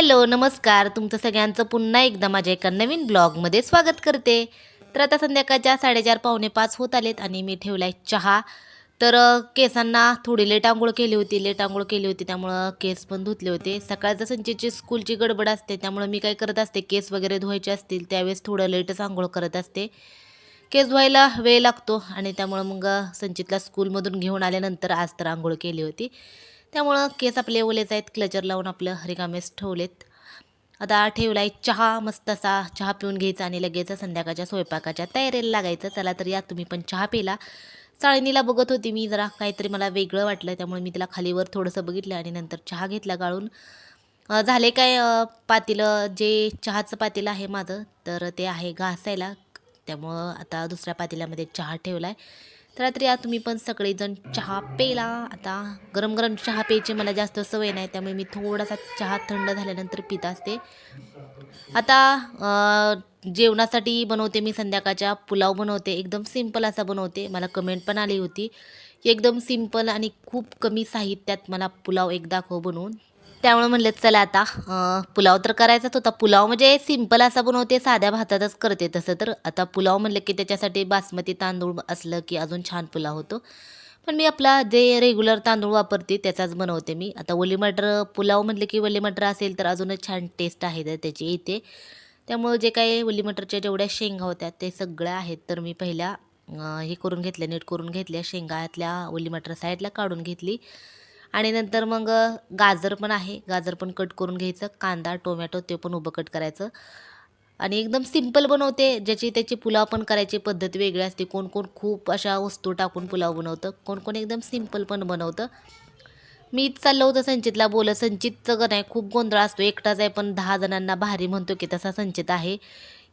Hello नमस्कार. तुमचं सगळ्यांचं पुन्हा एकदा माझ्या एका नवीन ब्लॉगमध्ये स्वागत करते. तर आता संध्याकाळच्या साडेचार पावणे पाच होत आलेत आणि मी ठेवला आहे चहा. तर केसांना थोडी लेट आंघोळ केली होती लेट आंघोळ केली होती त्यामुळं केस पण धुतले होते. सकाळचं संचेची स्कूलची गडबड असते त्यामुळं मी काय करत असते केस वगैरे धुवायचे असतील त्यावेळेस थोडं लेटच आंघोळ करत असते. केस धुवायला वेळ लागतो आणि त्यामुळं मग संचितला स्कूलमधून घेऊन आल्यानंतर आज तर आंघोळ केली होती. त्यामुळं केस आपले ओलेच आहेत क्लचर लावून आपलं हरिकामेस ठेवलेत. आता ठेवला आहे चहा मस्त असा चहा पिऊन घ्यायचा आणि लगेच संध्याकाळच्या स्वयंपाकाच्या तयारीला लागायचं. चला तर या तुम्ही पण चहा पिला. चाळणीला बघत होती मी जरा काहीतरी मला वेगळं वाटलं त्यामुळे मी तिला खालीवर थोडंसं बघितलं आणि नंतर चहा घेतला गाळून. झाले काय पातेलं जे चहाचं पातेलं आहे माझं तर ते आहे घासायला. त्यामुळं आता दुसऱ्या पातेल्यामध्ये चहा ठेवला आहे तर या तुम्ही पण सगळेजण चहा पेला आता गरम गरम चहा प्यायची मला जास्त सवय नाही त्यामुळे मी थोडासा चहा थंड झाल्यानंतर पित असते. आता जेवणासाठी बनवते मी संध्याकाळच्या पुलाव बनवते एकदम सिंपल असा बनवते. मला कमेंट पण आली होती. एकदम सिंपल आणि खूप कमी साहित्यात मला पुलाव एक दाखव बनवून त्यामुळे म्हणलं चला आता पुलाव तर करायचाच होता. पुलाव म्हणजे सिंपल असा बनवते साध्या भातातच करते तसं तर. आता पुलाव म्हणलं की त्याच्यासाठी बासमती तांदूळ असलं की अजून छान पुलाव होतो. पण मी आपला जे रेग्युलर तांदूळ वापरते त्याचाच बनवते मी. आता ओली मटर पुलाव म्हटलं की ओली मटर असेल तर अजूनच छान टेस्ट आहे तर त्याची येते त्यामुळं जे काही ओली मटरच्या जेवढ्या शेंगा होत्या ते सगळ्या आहेत तर मी पहिल्या हे करून घेतल्या नीट करून घेतल्या शेंगातल्या ओली मटर साईडला काढून घेतली. आणि नंतर मग गाजर पण आहे. गाजर पण कट करून घ्यायचं. कांदा टोमॅटो ते पण उभं कट करायचं. आणि एकदम सिंपल बनवते. ज्याची त्याची पुलाव पण करायची पद्धत वेगळी असते. कोण कोण खूप अशा वस्तू टाकून पुलाव बनवतं. कोण कोण एकदम सिंपल पण बनवतं. मी चाललं होतं संचितला बोलत. संचितचं का नाही खूप गोंधळ असतो. एकटाच आहे पण दहा जणांना भारी म्हणतो की तसा संचित आहे.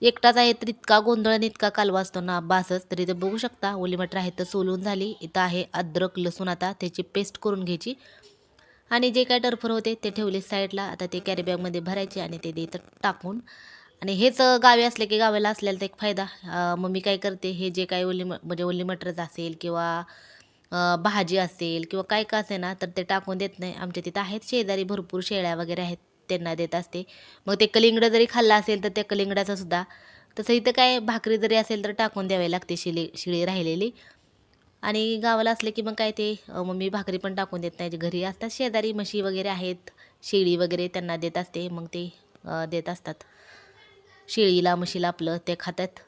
एकटाच आहे तर इतका गोंधळ आणि इतका कालवा असतो ना. बासच तरी ते बघू शकता ओली मटर आहे तर सोलून झाली. इथं आहे अद्रक लसूण आता त्याची पेस्ट करून घ्यायची. आणि जे काय टर्फर होते ते ठेवले साईडला. आता ते कॅरीबॅगमध्ये भरायचे आणि ते इथं टाकून. आणि हेच गावे गावी असले की गावाला असल्याला एक फायदा. मग मी काय करते हे जे काय ओली म्हणजे ओली मटरच असेल किंवा भाजी असेल किंवा काय का असे ना तर ते टाकून देत नाही. आमच्या तिथं आहेत शेजारी भरपूर शेळ्या वगैरे आहेत. त्यांना देत असते. मग ते कलिंगडं जरी खाल्लं असेल तर त्या कलिंगडाचा सुद्धा. तसं इथं काय भाकरी जरी असेल तर टाकून द्यावी लागते शिळी शिळी राहिलेली. आणि गावाला असले की मग काय ते मम्मी भाकरी पण टाकून देत नाही. घरी असतात शेजारी म्हशी वगैरे आहेत शेळी वगैरे त्यांना देत असते. मग ते देत असतात. शेळीला म्हशीला आपलं ते खातात.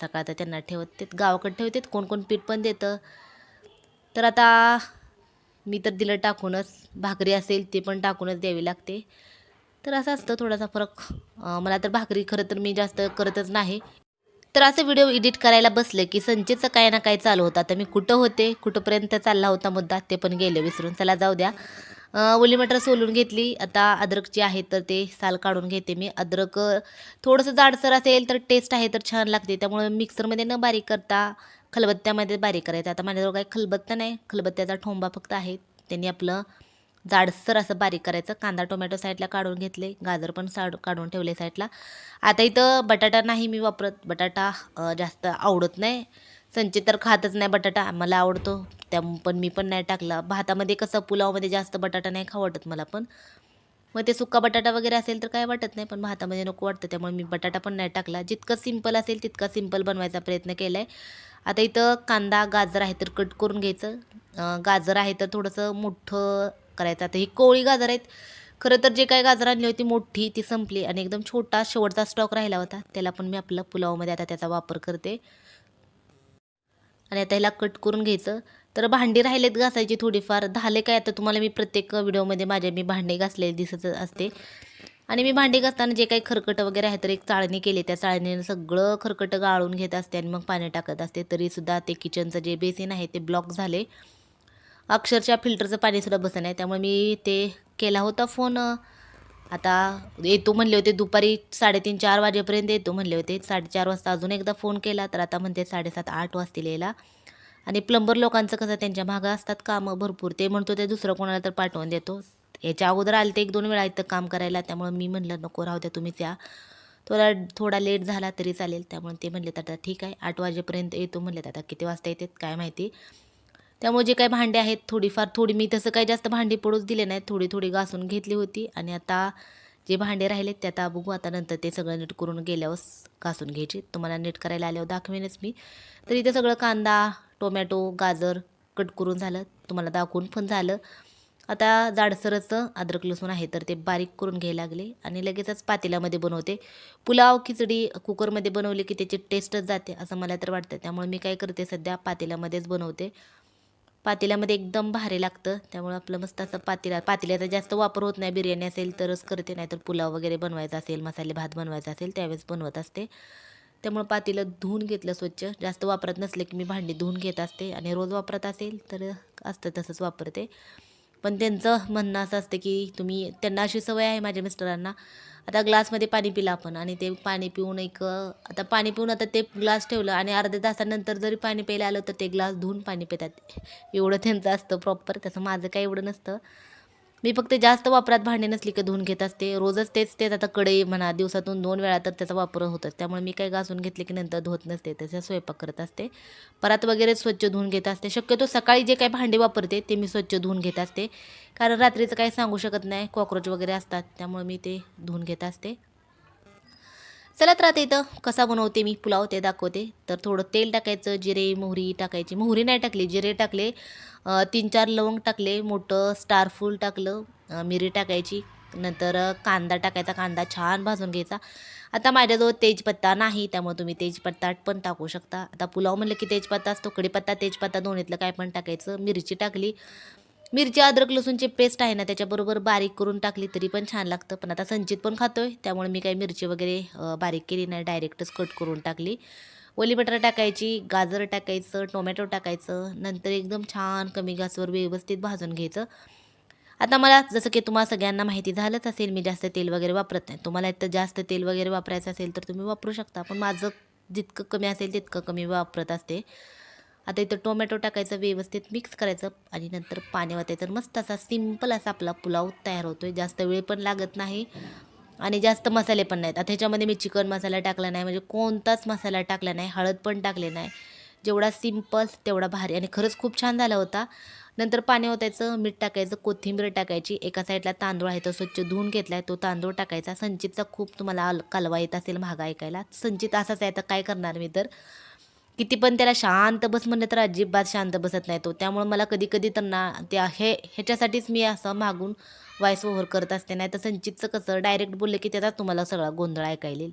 सकाळचं त्यांना ठेवत ते गावाकडे ठेवतात कोण कोण पीठ पण देतं. तर आता मी तर दिलं टाकूनच. भाकरी असेल ते पण टाकूनच द्यावी लागते. तर असं असतं थोडासा फरक. मला तर भाकरी खरं तर मी जास्त करतच नाही. तर असं व्हिडिओ एडिट करायला बसलं की संचेचं काय ना काय चालू होतं. आता मी कुठं होते कुठंपर्यंत चालला होता मुद्दा ते पण गेले विसरून. चला जाऊ द्या. ओली मटर सोलून घेतली. आता अद्रकची आहे तर ते साल काढून घेते मी. अद्रक थोडंसं जाडसर असेल तर टेस्ट आहे तर छान लागते. त्यामुळे मिक्सरमध्ये न बारीक करता खलबत्त्यामध्ये बारीक करायचं. आता माझ्याजवळ काही खलबत्ता नाही. खलबत्त्याचा ठोंबा फक्त आहे. त्यांनी आपलं जाडसर असं बारीक करायचं. कांदा टोमॅटो साईडला काढून घेतले. गाजर पण साड काढून ठेवले साईडला. आता इथं बटाटा नाही मी वापरत. बटाटा जास्त आवडत नाही. संचित तर खातच नाही बटाटा. मला आवडतो. त्या पण मी पण नाही टाकला. भातामध्ये कसं पुलावमध्ये जास्त बटाटा नाही खा वाटत मला पण. मग ते सुका बटाटा वगैरे असेल तर काय वाटत नाही. पण भातामध्ये नको वाटतं. त्यामुळे मी बटाटा पण नाही टाकला. जितकं सिंपल असेल तितका सिंपल बनवायचा प्रयत्न केला आहे आता इथं कांदा गाजर आहे तर कट करून घ्यायचं. गाजर आहे तर थोडंसं मोठं करायचं. आता ही कोळी गाजर आहेत. खरं तर जे काही गाजर आणली होती मोठी ती संपली आणि एकदम छोटा शेवटचा स्टॉक राहिला होता. त्याला पण मी आपलं पुलावमध्ये आता त्याचा वापर करते. आणि आता ह्याला कट करून घ्यायचं. तर भांडी राहिलेत घासायची थोडीफार. झाले काय आता तुम्हाला मी प्रत्येक व्हिडिओमध्ये माझ्या मी भांडे घासलेले दिसत असते. आणि मी भांडी घासताना जे काही खरकट वगैरे आहे तर एक चाळणी केली. त्या चाळणीनं सगळं खरकटं गाळून घेत असते आणि मग पाणी टाकत असते. तरीसुद्धा ते किचनचं जे बेसिन आहे ते ब्लॉक झाले. अक्षरशः फिल्टरचं पाणीसुद्धा बसत नाही. त्यामुळे मी ते केला होता फोन. आता येतो म्हणले होते दुपारी साडेतीन चार वाजेपर्यंत येतो म्हणले होते. साडेचार वाजता अजून एकदा फोन केला तर आता म्हणते साडेसात आठ वाजतील यायला. आणि प्लंबर लोकांचं कसं त्यांच्या मागं असतात कामं भरपूर. ते म्हणतो ते दुसरं कोणाला तर पाठवून देतो. याच्या अगोदर आले ते एक दोन वेळा इथं काम करायला. त्यामुळे मी म्हणलं नको राहू द्या तुम्हीच या. थोडा थोडा लेट झाला तरी चालेल. त्यामुळे ते म्हणले तर आता ठीक आहे आठ वाजेपर्यंत येतो. म्हणले आता किती वाजता येतात काय माहिती? त्यामुळे जे काही भांडे आहेत थोडीफार थोडी मी तसं काही जास्त भांडी पडूच दिले नाहीत. थोडी थोडी घासून घेतली होती. आणि आता जे भांडे राहिलेत ते आता बघू. आता नंतर ते सगळं नीट करून गेल्यावर घासून घ्यायचे. तुम्हाला नीट करायला आल्यावर दाखवेनच मी. तर इथे सगळं कांदा टोमॅटो गाजर कट करून झालं. तुम्हाला दाखवून पण झालं. आता जाडसरचं अद्रक लसूण आहे तर ते बारीक करून घ्यायला लागले. आणि लगेचच पातेल्यामध्ये बनवते. पुलाव खिचडी कुकरमध्ये बनवली की त्याची टेस्टच जाते असं मला तर वाटतं. त्यामुळे मी काय करते सध्या पातेल्यामध्येच बनवते. पातेल्यामध्ये एकदम भारी लागतं. त्यामुळे आपलं मस्त असं पातेला पातेल्याचा जास्त वापर होत नाही. बिर्याणी असेल तरच करते नाहीतर पुलाव वगैरे बनवायचा असेल मसाले भात बनवायचा असेल त्यावेळेस बनवत असते. त्यामुळे पातेलं धुवून घेतलं स्वच्छ. जास्त वापरत नसले की मी भांडी धुवून घेत असते. आणि रोज वापरत असेल तर असतं तसंच वापरते. पण त्यांचं म्हणणं असं असतं की तुम्ही त्यांना अशी सवय आहे माझ्या मिस्टरांना. आता ग्लासमध्ये पाणी पिलं आपण आणि ते पाणी पिऊन एक आता पाणी पिऊन आता ते ग्लास ठेवलं आणि अर्ध्या तासानंतर जरी पाणी प्यायला आलं तर ते ग्लास धुवून पाणी पितात. एवढं त्यांचं असतं प्रॉपर तसं माझं काही एवढं नसतं. मी फक्त जास्त वापरात भांडी नसली की धुवून घेत असते. रोजच तेच तेच आता कढई म्हणा दिवसातून दोन वेळा तर त्याचा वापर होतच त्यामुळे मी काही घासून घेतले की नंतर धुवत नसते त्याचा स्वयंपाक करत असते. परात वगैरे स्वच्छ धुवून घेत असते. शक्यतो सकाळी जे काही भांडे वापरते ते मी स्वच्छ धुवून घेत असते. कारण रात्रीचं काही सांगू शकत नाही. कॉक्रोच वगैरे असतात त्यामुळे मी ते धुवून घेत असते. चला तर आता इथं कसा बनवते मी? पुलाव ते दाखवते. तर थोडं तेल टाकायचं जिरे मोहरी टाकायची. मोहरी नाही टाकली जिरे टाकले. तीन चार लवंग टाकले मोठं स्टारफूल टाकलं मिरी टाकायची. नंतर कांदा टाकायचा कांदा छान भाजून घ्यायचा. आता माझ्याजवळ तेजपत्ता नाही त्यामुळे तुम्ही तेजपत्ता पण टाकू शकता. आता पुलाव म्हणलं की तेजपत्ता असतो कडीपत्ता तेजपत्ता दोन्हीतलं काय पण टाकायचं. मिरची टाकली मिरची अद्रक लसूणची पेस्ट आहे ना त्याच्याबरोबर बारीक करून टाकली तरी पण छान लागतं. पण आता संचित पण खातोय त्यामुळे मी काही मिरची वगैरे बारीक केली नाही डायरेक्टच कट करून टाकली. ओली बटर टाकायची गाजर टाकायचं टोमॅटो टाकायचं नंतर एकदम छान कमी गॅसवर व्यवस्थित भाजून घ्यायचं. आता मला जसं की तुम्हाला सगळ्यांना माहिती झालंच असेल मी जास्त तेल वगैरे वापरत नाही. तुम्हाला इथं जास्त तेल वगैरे वापरायचं असेल तर तुम्ही वापरू शकता पण माझं जितकं कमी असेल तितकं कमी वापरत असते. आता इथं टोमॅटो टाकायचं व्यवस्थित मिक्स करायचं आणि नंतर पाणी वाचायचं मस्त असा सिंपल असा आपला पुलाव तयार होतो आहे जास्त वेळ पण लागत नाही आणि जास्त मसाले पण नाहीत. आता ह्याच्यामध्ये मी चिकन मसाला टाकला नाही म्हणजे कोणताच मसाला टाकला नाही हळद पण टाकले नाही. जेवढा सिंपल तेवढा भारी आणि खरंच खूप छान झाला होता. नंतर पाणी ओतायचं मीठ टाकायचं कोथिंबीर टाकायची. एका साईडला तांदूळ आहे तो स्वच्छ धुवून घेतला आहे तो तांदूळ टाकायचा. संचितचा खूप तुम्हाला आल- कालवा येत असेल महागा ऐकायला. संचित असाच आहे तर काय करणार मी तर? किती पण त्याला शांत बस म्हणलं तर अजिबात शांत बसत नाही तो. त्यामुळं मला कधी कधी तर ना त्या हे ह्याच्यासाठीच मी असं मागून व्हॉइस ओव्हर करत असते. नाही तर संचितचं कसं डायरेक्ट बोललं की त्याचा तुम्हाला सगळा गोंधळ ऐकायला येईल.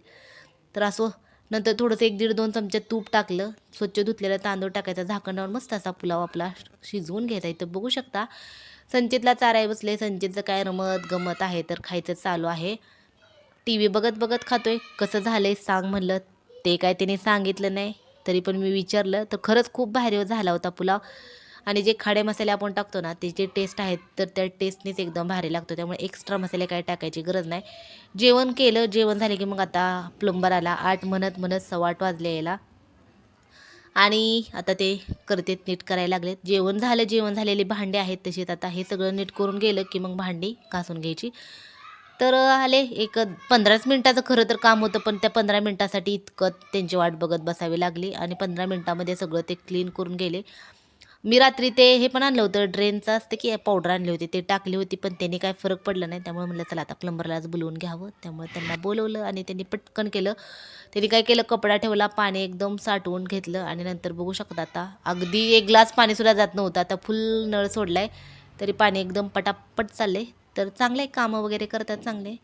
तर असो नंतर थोडंसं एक दीड दोन चमचे तूप टाकलं स्वच्छ धुतलेलं तांदूळ टाकायचा झाकणावर मस्त असा पुलाव आपला शिजवून घ्यायचा इथं बघू शकता संचितला चाराय बसले. संचितचं काय रमत गमत आहे तर खायचं चालू आहे. टी व्ही बघत बघत खातोय. कसं झालंय सांग म्हणलं. ते काय त्याने सांगितलं नाही. तरी पण मी विचारलं तर खरंच खूप भारी झाला होता पुलाव. आणि जे खडे मसाले आपण टाकतो ना त्याचे टेस्ट आहेत तर त्या टेस्टनेच एकदम भारी लागतो. त्यामुळे एक्स्ट्रा मसाले काय टाकायची गरज नाही. जेवण केलं जेवण झाले की मग आता प्लंबर आला. आठ म्हणत म्हणत सव्वा आठ वाजले यायला. आणि आता ते करतेत नीट करायला लागलेत. जेवण झालं जेवण झालेली भांडे आहेत तशीच आता हे सगळं नीट करून गेलं की मग भांडी घासून घ्यायची. तर आले एक पंधराच मिनटाचं खरं तर काम होतं पण त्या पंधरा मिनटासाठी इतकं त्यांची वाट बघत बसावी लागली आणि पंधरा मिनटामध्ये सगळं ते क्लीन करून गेले. मी रात्री ते हे पण आणलं होतं ड्रेनचं असतं की पावडर आणली होती ते टाकली होती पण त्यांनी काय फरक पडला नाही. त्यामुळे म्हटलं चला आता प्लंबरलाच बोलवून घ्यावं. त्यामुळे त्यांना बोलवलं आणि त्यांनी पटकन केलं. त्यांनी काय केलं कपडा ठेवला पाणी एकदम साठवून घेतलं आणि नंतर बघू शकता आता अगदी एक ग्लास पाणीसुद्धा जात नव्हतं. आता फुल नळ सोडला आहे तरी पाणी एकदम पटापट चालले तर चांगले कामं वगैरे करतात चांगले.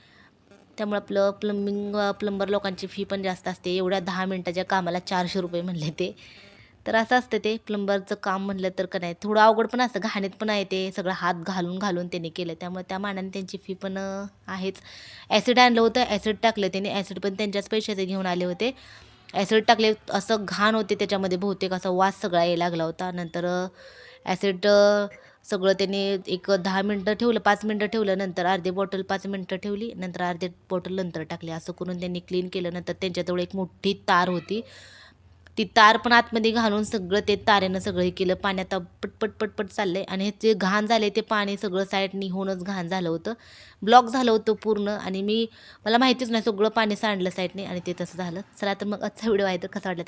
त्यामुळे आपलं प्लंबिंग प्लंबर लोकांची फी पण जास्त असते. एवढ्या दहा मिनटाच्या कामाला चारशे रुपये म्हणले ते. तर असं असतं ते. प्लंबरचं काम म्हणलं तर का नाही थोडं अवघड पण असतं. घाणीत पण आहे ते. सगळं हात घालून घालून त्याने केलं. त्यामुळे त्या मानाने त्यांची फी पण आहेच. ॲसिड आणलं होतं. ॲसिड टाकलं त्याने. ॲसिड पण त्यांच्याच पैशाचे घेऊन आले होते. ॲसिड टाकले असं घाण होते त्याच्यामध्ये. बहुतेक असा वास सगळा यायला लागला होता. नंतर ॲसिड सगळं त्यांनी एक दहा मिनटं ठेवलं पाच मिनटं ठेवलं नंतर अर्धी बॉटल पाच मिनटं ठेवली नंतर अर्धी बॉटल नंतर टाकली. असं करून त्यांनी क्लीन केलं. नंतर त्यांच्याजवळ एक मोठी तार होती. ती तार पण आतमध्ये घालून सगळं ते तारेनं सगळं हे केलं. पाण्यात पटपट पटपट चाललं आहे आणि हे जे घाण झाले ते पाणी सगळं साईड निघूनच घाण झालं होतं. ब्लॉक झालं होतं पूर्ण. आणि मी मला माहितीच नाही सगळं पाणी सांडलं साईडने आणि ते तसं झालं. चला तर मग आजचा व्हिडिओ आहे तर कसा वाटला